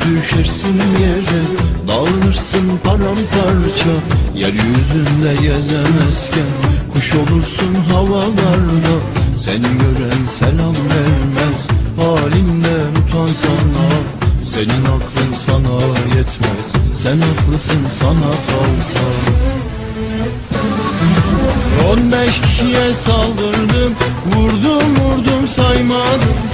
düşersin yere Dağılırsın paramparça. Yeryüzünde gezemezken Kuş olursun havalarda. Seni gören selam vermez Halinden utansana Senin aklın sana yetmez Sen haklısın sana kalsa. On beş kişiye saldırdım Vurdum vurdum saymadım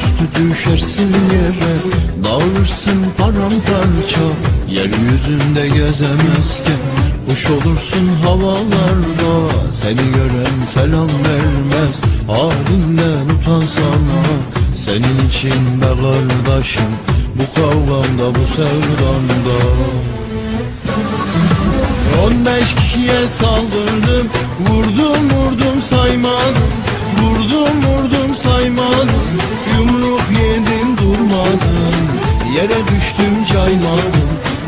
Yüzüstü düşersin yere Dağılırsın paramparça. Yeryüzünde gezemezken Kuş olursun havalarda. Seni gören selam vermez Halinden utansana Senin için be kardeşim Bu kavgamda bu sevdamda On beş kişiye saldırdım Vurdum vurdum saymadım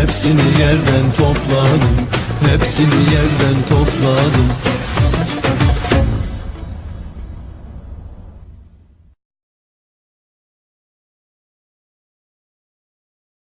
Hepsini yerden topladım Hepsini yerden topladım